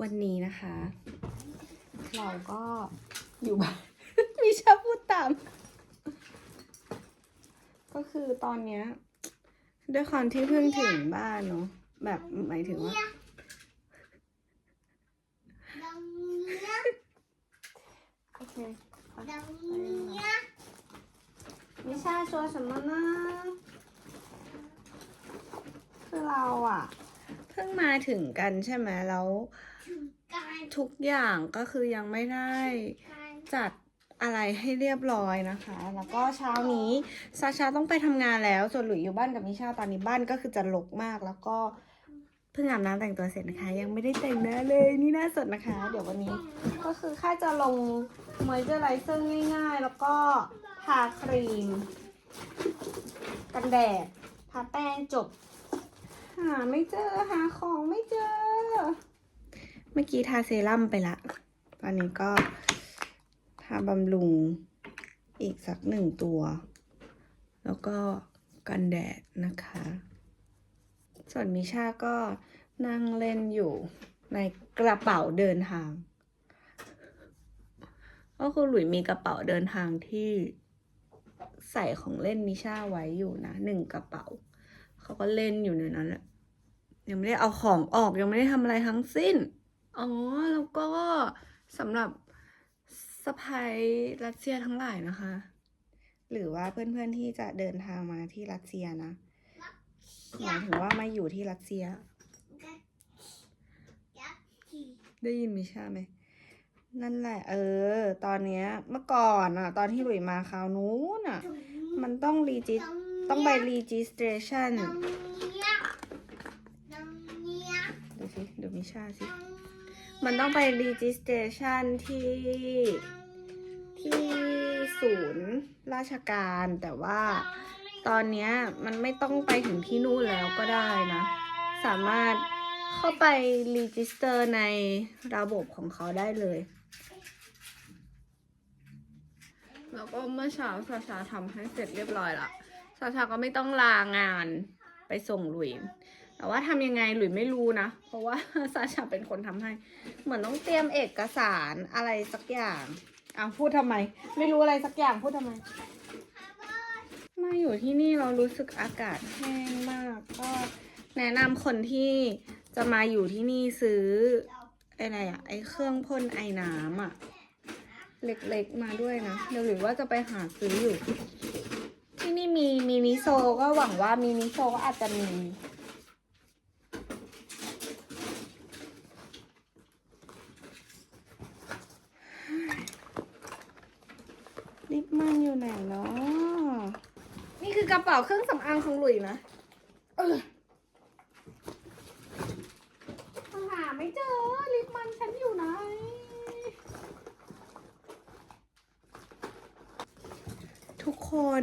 วันนี้นะคะ เราก็อยู่บ้าน มีชาพูดตาม ก็คือตอนเนี้ย ด้วยความที่เพิ่งถึงบ้านเนาะแบบหมายถึงว่าโอเคมิชาชัวสมมนะคือเราอะ พิ่งมาถึงกันใช่ไหมแล้วถึงการทุกอย่างก็คือยังไม่ได้การจัดอะไรให้เรียบร้อยนะคะ แล้วก็เช้านี้ซาชาต้องไปทำงานแล้ว ส่วนหลุยอยู่บ้านกับมิชาตอนนี้บ้านก็คือจะรกมาก แล้วก็เพิ่งอาบน้ำแต่งตัวเสร็จนะคะ ยังไม่ได้แต่งหน้าเลยนี่หน้าสดนะคะ เดี๋ยววันนี้ก็คือแค่จะลงมอยเจอร์ไรเซอร์ง่าย ๆ แล้วก็ทาครีม กันแดดทาแป้งจบ หาไม่เจอหาของไม่เจอ เมื่อกี้ทาเซรั่มไปละ ตอนนี้ก็ทาบำรุงอีกสักหนึ่งตัว แล้วก็กันแดดนะคะ ส่วนมิชาก็นั่งเล่นอยู่ในกระเป๋าเดินทาง ก็คือหลุยมีกระเป๋าเดินทางที่ใส่ของเล่นมิชาไว้อยู่นะหนึ่งกระเป๋า เขาก็เล่นอยู่ในนั้นแหละยังไม่ได้เอาของออกยังไม่ได้ทำอะไรทั้งสิ้น อ๋อ แล้วก็สำหรับสะพายรัสเซียทั้งหลายนะคะ หรือว่าเพื่อนๆที่จะเดินทางมาที่รัสเซียนะหมายถึงว่ามาอยู่ที่รัสเซีย ได้ยินมิชาไหมนั่นแหละ เออ ตอนเนี้ยเมื่อก่อนอะตอนที่หลุยมาคราวนู้นอะมันต้องรีจิดัง ต้องไป registration ดูสิ ดูมิชาสิ มันต้องไป registration ที่ ที่ศูนย์ราชการแต่ว่าตอนเนี้ยมันไม่ต้องไปถึงที่นู่นแล้วก็ได้นะ สามารถเข้าไป register ในระบบของเขาได้เลย แล้วก็เมื่อเช้าซาชาทำให้เสร็จเรียบร้อยละ ซาชาก็ไม่ต้องลางานไปส่งหลุย แต่ว่าทำยังไงหลุยไม่รู้นะ เพราะว่าซาชาเป็นคนทำให้ เหมือนต้องเตรียมเอกสารอะไรสักอย่างอ้าวพูดทำไม ไม่รู้อะไรสักอย่างพูดทำไม มาอยู่ที่นี่เรารู้สึกอากาศแห้งมาก ก็แนะนำคนที่จะมาอยู่ที่นี่ซื้ออะไรอะไอเครื่องพ่นไอน้ำอะเล็กๆมาด้วยนะ เดี๋ยวหรือว่าจะไปหาซื้ออยู่ โซก็หวังว่ามินิโซก็อาจจะมี ลิปมันอยู่ไหนเนาะนี่คือกระเป๋าเครื่องสำอางของหลุยนะ เออหาไม่เจอ ลิปมันฉันอยู่ไหน ทุกคน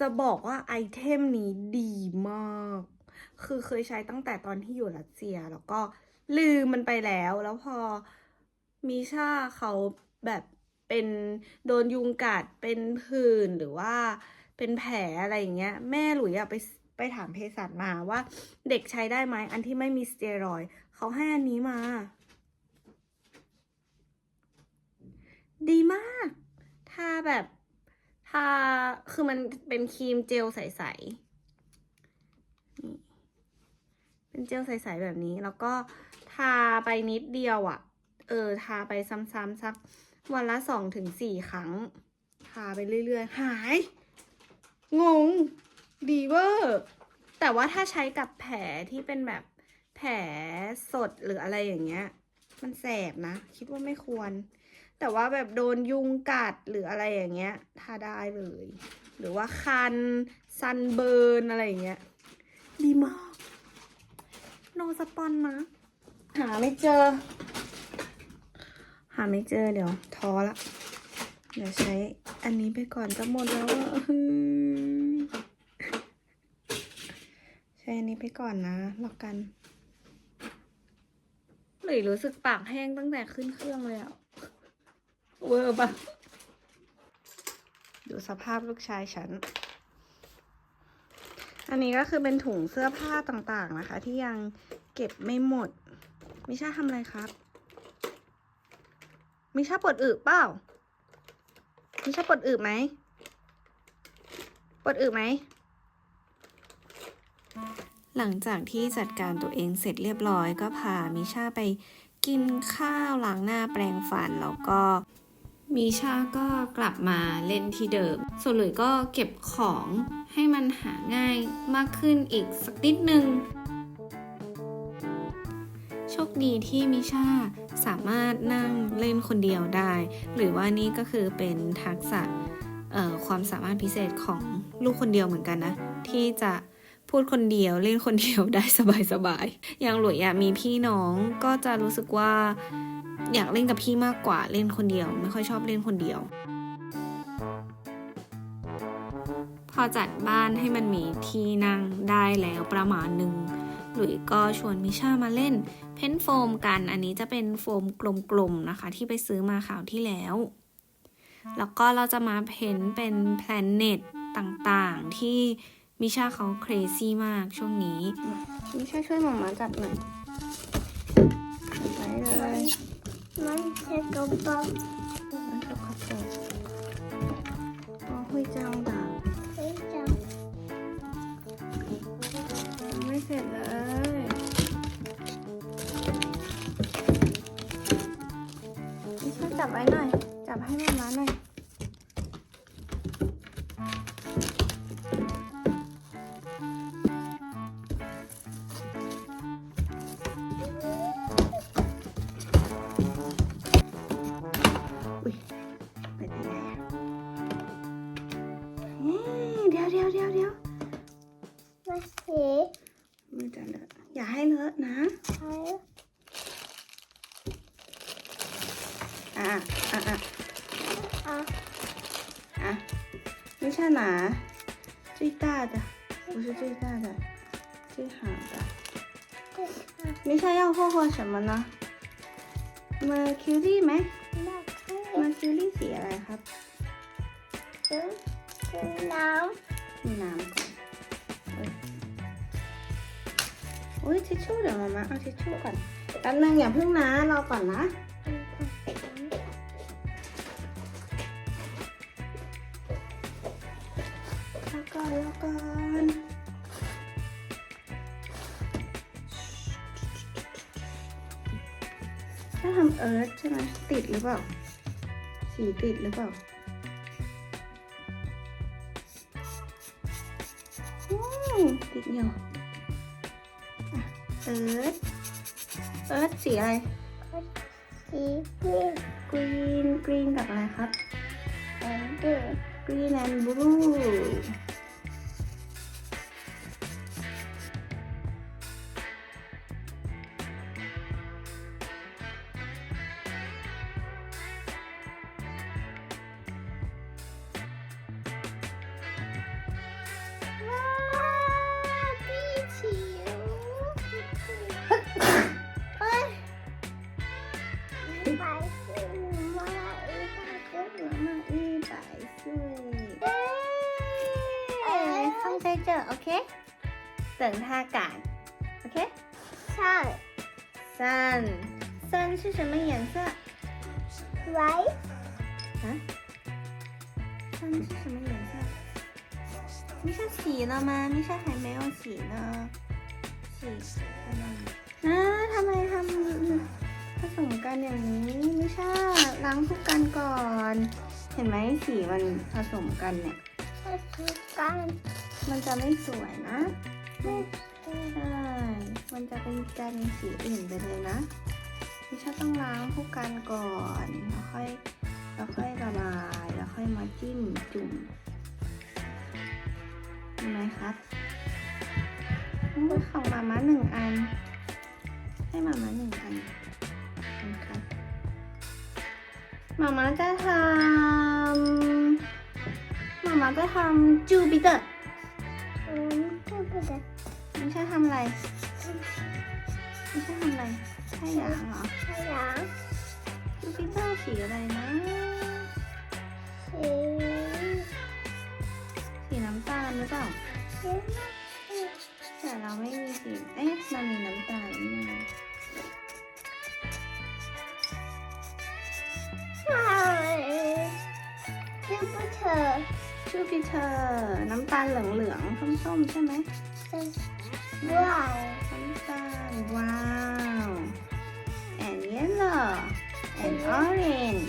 จะบอกว่าไอเทมนี้ดีมาก คือเคยใช้ตั้งแต่ตอนที่อยู่รัสเซีย แล้วก็ลืมมันไปแล้ว แล้วพอมีชาเขาแบบเป็นโดนยุงกัดเป็นผื่นหรือว่าเป็นแผลอะไรอย่างเงี้ย แม่หลุยอะไปไปถามเภสัชมาว่าเด็กใช้ได้ไหมอันที่ไม่มีสเตียรอยด์เขาให้อันนี้มา ดีมาก ถ้าแบบ ถ้าคือมันเป็นครีมเจลใสๆนี่เป็นเจลใสๆแบบนี้แล้วก็ทาไปนิดเดียวอะ่ะ เออ ทาไปซ้ำๆสักวันละสองถึงสี่ครั้ง ทาไปเรื่อยๆ หาย งง ดีเวอร์แต่ว่าถ้าใช้กับแผลที่เป็นแบบแผลสดหรืออะไรอย่างเงี้ย มันแสบนะ คิดว่าไม่ควร แต่ว่าแบบโดนยุงกัดหรืออะไรอย่างเงี้ยทาได้เลย หรือว่าคันซันเบิร์นอะไรอย่างเงี้ยดีมากโนสปอนนะ หาไม่เจอ หาไม่เจอเดี๋ยวท้อละเดี๋ยวใช้อันนี้ไปก่อนจะหมดแล้วอะใช้อันนี้ไปก่อนนะแล้วกันหรือรู้สึกปากแห้งตั้งแต่ขึ้นเครื่องเลยอะ เวอร์ปะดูสภาพลูกชายฉัน อันนี้ก็คือเป็นถุงเสื้อผ้าต่างๆนะคะ ที่ยังเก็บไม่หมด มิชาทำอะไรครับ มิชาปวดอึเปล่า มิชาปวดอึไหมปวดอึไหม หลังจากที่จัดการตัวเองเสร็จเรียบร้อยก็พามิชาไปกินข้าวล้างหน้าแปรงฟันแล้วก็ มิชาก็กลับมาเล่นที่เดิม ส่วนหลุยก็เก็บของให้มันหาง่ายมากขึ้นอีกสักนิดนึง โชคดีที่มิชาสามารถนั่งเล่นคนเดียวได้ หรือว่านี่ก็คือเป็นทักษะความสามารถพิเศษของลูกคนเดียวเหมือนกันนะ ที่จะพูดคนเดียวเล่นคนเดียวได้สบายๆอย่างหลุยอะมีพี่น้องก็จะรู้สึกว่า อยากเล่นกับพี่มากกว่าเล่นคนเดียว ไม่ค่อยชอบเล่นคนเดียว พอจัดบ้านให้มันมีที่นั่งได้แล้วประมาณหนึ่งหลุยก็ชวนมิชามาเล่น เพ้นโฟมกันอันนี้จะเป็นโฟมกลมๆนะคะ ที่ไปซื้อมาข่าวที่แล้ว แล้วก็เราจะมาเพ้นเป็นแพลเน็ตต่างๆ ที่มิชาเขาเครซี่มากช่วงนี้มิชาช่วยหมามาจับหน่อยไปเลย มันจะกระเป๋ามันก็ขอบคุณอ๋อหุยจังด่าไปจังยังไม่เสร็จเลยมิชาจับไว้หน่อย จับให้หมามาหน่อย อ่ะอ่ะอ่ะ อ่ะ 啊，没下哪？最大的，不是最大的，最好的。没下要霍霍什么呢？Mercury ไหม มาขึ้น Mercury สีอะไรครับ ขึ้นขึ้นน้ มีน้ำก่อนเอ้ยอุ้ยทิชชู่เดี๋ยวมามาเอาทิชชู่ก่อนแป๊บนึงอย่าเพิ่งนะรอก่อนนะ รือเปล่า สีติดหรือเปล่าอืมติดอยู่อะเอิร์ธเอิร์ธสีอะไรำสีเขียวกรีนกรีนกับอะไรครับแดงด้วย green and blue ว้ 放在这，OK？等它赶，OK？ ใช่ 三，三是什么颜色？ ไว้ 啊？三是什么颜色？米莎洗了吗？米莎还没有洗呢。洗在那里。啊，ทำไมทำผสมกันอย่างนี้มิชาล้างทุกกันก่อน เห็นไหมสีมันผสมกันเนี่ย ถ้า คือกันมันจะไม่สวยนะใช่มันจะเป็นกลายเป็นสีอื่นไปเลยนะมิชาต้องล้างพวกกันก่อนแล้วค่อยแล้วค่อยระบายแล้วค่อยมาจิ้มจุ่มเห็นไหมครับอืมของมาม่าหนึ่งอัน ให้มาม่าหนึ่งอันนะครับมาม่าจะทำ มาม่าจะทำจูปิเตอร์อืมก็ไม่ได้ไม่ใช่ทำอะไรไม่ใช่ทำอะไรใช่หยางเหรอขยันจูปิเตอร์สีอะไรนะสีสีน้ำตาลหรือเปล่าเขียวแต่เราไม่มีสีเอ๊ะมันมีน้ำตาลนี่นะชื่อพวกเธอ ชูปิเตอร์น้ำตาลเหลืองๆส้มๆ ใช่ไหมว้าวน้ำตาลว้าว and yellow and orange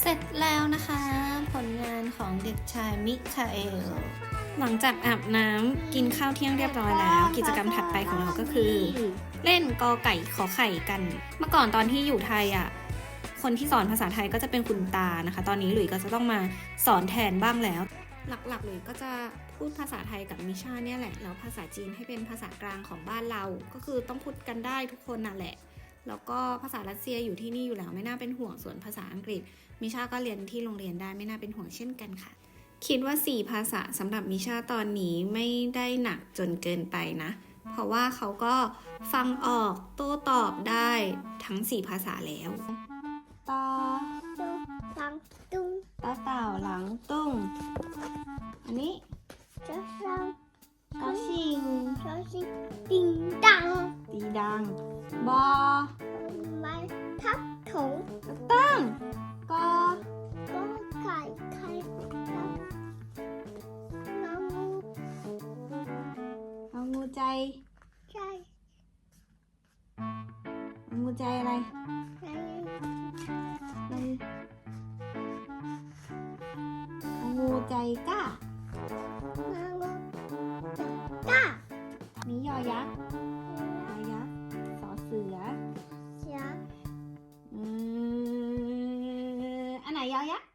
เสร็จแล้วนะคะ ผลงานของเด็กชายมิคาเอล หลังจากอาบน้ำกินข้าวเที่ยงเรียบร้อยแล้ว กิจกรรมถัดไปของเราก็คือ เล่นกอไก่ขอไข่กัน เมื่อก่อนตอนที่อยู่ไทยอะคนที่สอนภาษาไทยก็จะเป็นคุณตานะคะ ตอนนี้หลุยก็จะต้องมาสอนแทนบ้างแล้ว หลักๆหลุยก็จะพูดภาษาไทยกับมิชาเนี่ยแหละแล้วภาษาจีนให้เป็นภาษากลางของบ้านเรา ก็คือต้องพูดกันได้ทุกคนน่ะแหละ แล้วก็ภาษารัสเซียอยู่ที่นี่อยู่แล้วไม่น่าเป็นห่วงส่วนภาษาอังกฤษ มิชาก็เรียนที่โรงเรียนได้ไม่น่าเป็นห่วงเช่นกันค่ะ คิดว่า 4 ภาษาสำหรับมิชาตอนนี้ไม่ได้หนักจนเกินไปนะ เพราะว่าเขาก็ฟังออกโต้ตอบได้ทั้ง 4 ภาษาแล้วต่อจุ๊ฟังตุ้งต่อเต่าหลังตุ้งอันนี้จะฟัง กอชิงชอชิติงดังตีดังบอไม้ทับถงตั้งกอก็ไก่ไข่ มอันไหนยอยักษ์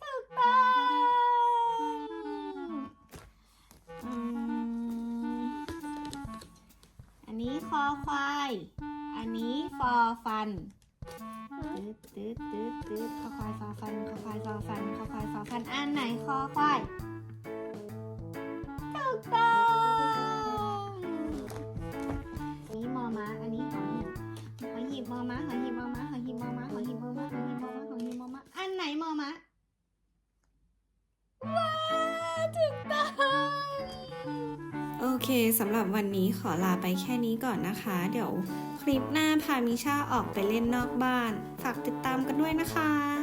ถูกต้องอันนี้คอควาย อันนี้ฟอฟันตืดตืดตืดตืดคอควายฟอฟันคอควายฟอฟันคอควายฟอฟัน อันไหนคอควาย เคสำหรับวันนี้ขอลาไปแค่นี้ก่อนนะคะ เดี๋ยวคลิปหน้าพามิชาออกไปเล่นนอกบ้าน ฝากติดตามกันด้วยนะคะ